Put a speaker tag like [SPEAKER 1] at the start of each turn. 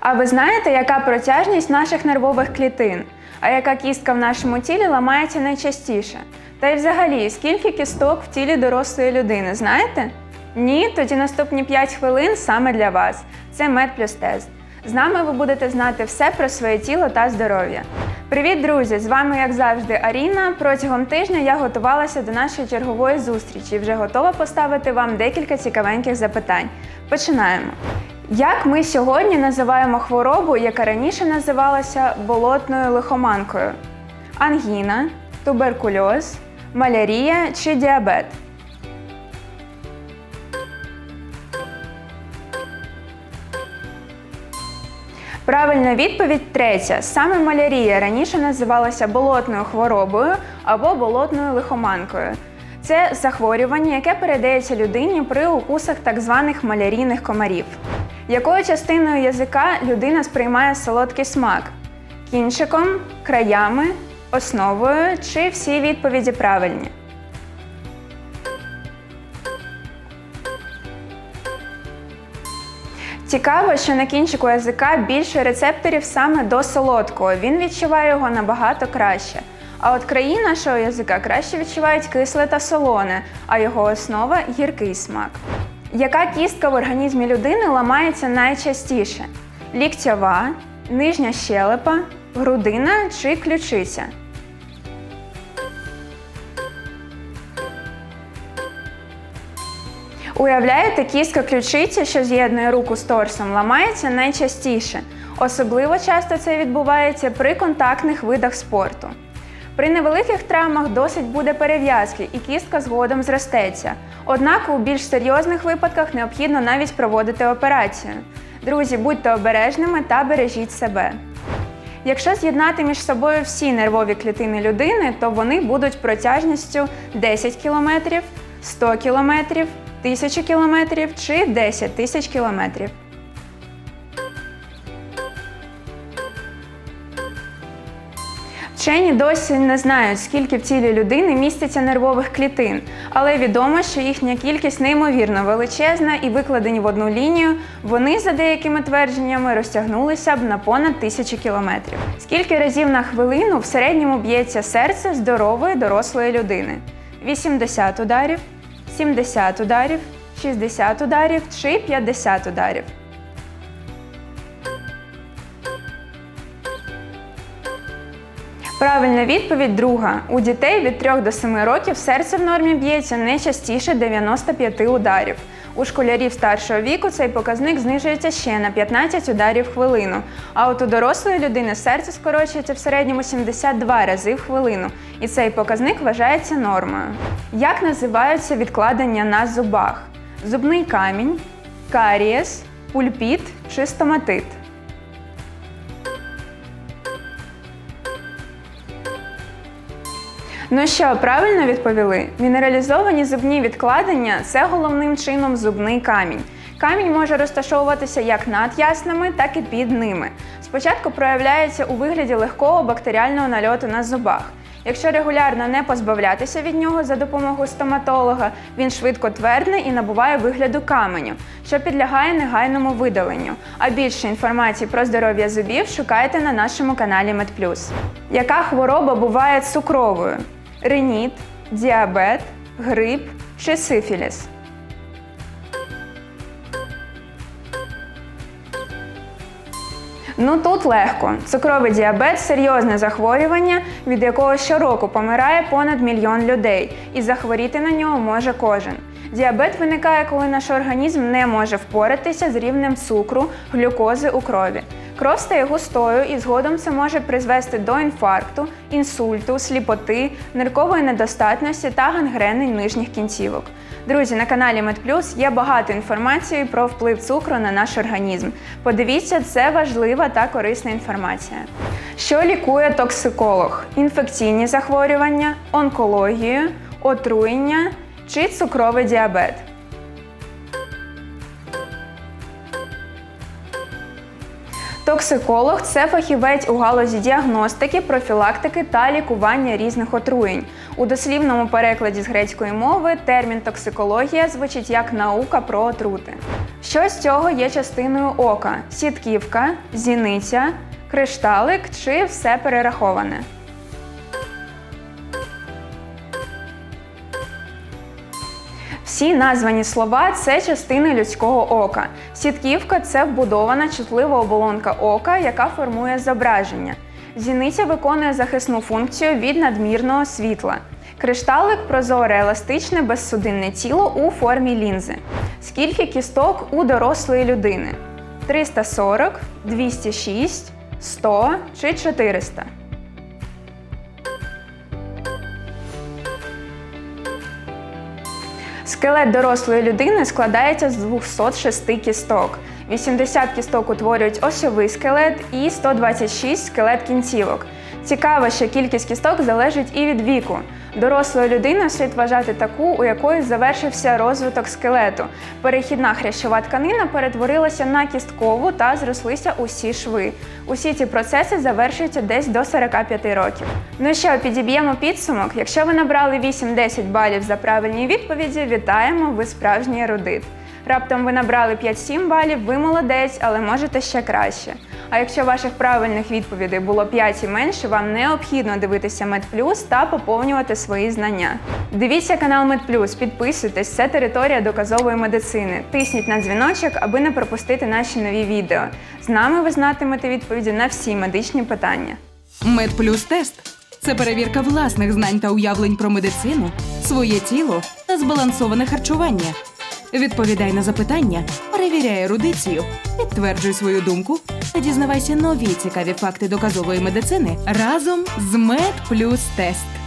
[SPEAKER 1] А ви знаєте, яка протяжність наших нервових клітин? А яка кістка в нашому тілі ламається найчастіше? Та й взагалі, скільки кісток в тілі дорослої людини, знаєте? Ні, тоді наступні 5 хвилин саме для вас. Це Мед плюс тест. З нами ви будете знати все про своє тіло та здоров'я. Привіт, друзі! З вами, як завжди, Аріна. Протягом тижня я готувалася до нашої чергової зустрічі і вже готова поставити вам декілька цікавеньких запитань. Починаємо. Як ми сьогодні називаємо хворобу, яка раніше називалася болотною лихоманкою? Ангіна, туберкульоз, малярія чи діабет? Правильна відповідь третя. Саме малярія раніше називалася болотною хворобою або болотною лихоманкою. Це захворювання, яке передається людині при укусах так званих малярійних комарів. Якою частиною язика людина сприймає солодкий смак? Кінчиком, краями, основою чи всі відповіді правильні? Цікаво, що на кінчику язика більше рецепторів саме до солодкого. Він відчуває його набагато краще. А от краї нашого язика краще відчувають кисле та солоне, а його основа гіркий смак. Яка кістка в організмі людини ламається найчастіше? Ліктьова, нижня щелепа, грудина чи ключиця? Уявляєте, кістка ключиці, що з'єднує руку з торсом, ламається найчастіше. Особливо часто це відбувається при контактних видах спорту. При невеликих травмах досить буде перев'язки і кістка згодом зростеться. Однак у більш серйозних випадках необхідно навіть проводити операцію. Друзі, будьте обережними та бережіть себе. Якщо з'єднати між собою всі нервові клітини людини, то вони будуть протяжністю 10 км, 100 км, 1000 км чи 10 тисяч кілометрів. Вчені досі не знають, скільки в тілі людини міститься нервових клітин, але відомо, що їхня кількість неймовірно величезна і викладені в одну лінію, вони, за деякими твердженнями, розтягнулися б на понад тисячі кілометрів. Скільки разів на хвилину в середньому б'ється серце здорової дорослої людини? 80 ударів, 70 ударів, 60 ударів чи 50 ударів? Правильна відповідь друга. У дітей від 3 до 7 років серце в нормі б'ється не частіше 95 ударів. У школярів старшого віку цей показник знижується ще на 15 ударів в хвилину. А от у дорослої людини серце скорочується в середньому 72 рази в хвилину, і цей показник вважається нормою. Як називаються відкладення на зубах? Зубний камінь, карієс, пульпіт чи стоматит? Ну що, правильно відповіли? Мінералізовані зубні відкладення це головним чином зубний камінь. Камінь може розташовуватися як над яснами, так і під ними. Спочатку проявляється у вигляді легкого бактеріального нальоту на зубах. Якщо регулярно не позбавлятися від нього за допомогою стоматолога, він швидко твердне і набуває вигляду каменю, що підлягає негайному видаленню. А більше інформації про здоров'я зубів шукайте на нашому каналі MedPlus. Яка хвороба буває цукровою? Реніт, діабет, грип чи сифіліс? Ну тут легко. Цукровий діабет серйозне захворювання, від якого щороку помирає понад мільйон людей, і захворіти на нього може кожен. Діабет виникає, коли наш організм не може впоратися з рівнем цукру, глюкози у крові. Кров стає густою і згодом це може призвести до інфаркту, інсульту, сліпоти, ниркової недостатності та гангрени нижніх кінцівок. Друзі, на каналі MedPlus є багато інформації про вплив цукру на наш організм. Подивіться, це важлива та корисна інформація. Що лікує токсиколог? Інфекційні захворювання, онкологію, отруєння чи цукровий діабет? Токсиколог це фахівець у галузі діагностики, профілактики та лікування різних отруєнь. У дослівному перекладі з грецької мови термін токсикологія звучить як наука про отрути. Що з цього є частиною ока: сітківка, зіниця, кришталик чи все перераховане? Всі названі слова це частини людського ока. Сітківка це вбудована чутлива оболонка ока, яка формує зображення. Зіниця виконує захисну функцію від надмірного світла. Кришталик прозоре еластичне безсудинне тіло у формі лінзи. Скільки кісток у дорослої людини? 340, 206, 100 чи 400? Скелет дорослої людини складається з 206 кісток. 80 кісток утворюють осьовий скелет і 126 скелет кінцівок. Цікаво, що кількість кісток залежить і від віку. Дорослою людиною слід вважати таку, у якої завершився розвиток скелету. Перехідна хрящова тканина перетворилася на кісткову та зрослися усі шви. Усі ці процеси завершуються десь до 45 років. Ну що, підіб'ємо підсумок. Якщо ви набрали 8-10 балів за правильні відповіді, вітаємо, ви справжній ерудит. Раптом ви набрали 5-7 балів, ви молодець, але можете ще краще. А якщо ваших правильних відповідей було 5 і менше, вам необхідно дивитися MedPlus та поповнювати свої знання. Дивіться канал MedPlus, підписуйтесь, це територія доказової медицини. Тисніть на дзвіночок, аби не пропустити наші нові відео. З нами ви знатимете відповіді на всі медичні питання.
[SPEAKER 2] Медплюс тест це перевірка власних знань та уявлень про медицину, своє тіло та збалансоване харчування. Відповідай на запитання, перевіряй ерудицію, підтверджуй свою думку та дізнавайся нові цікаві факти доказової медицини разом з Медплюс Тест.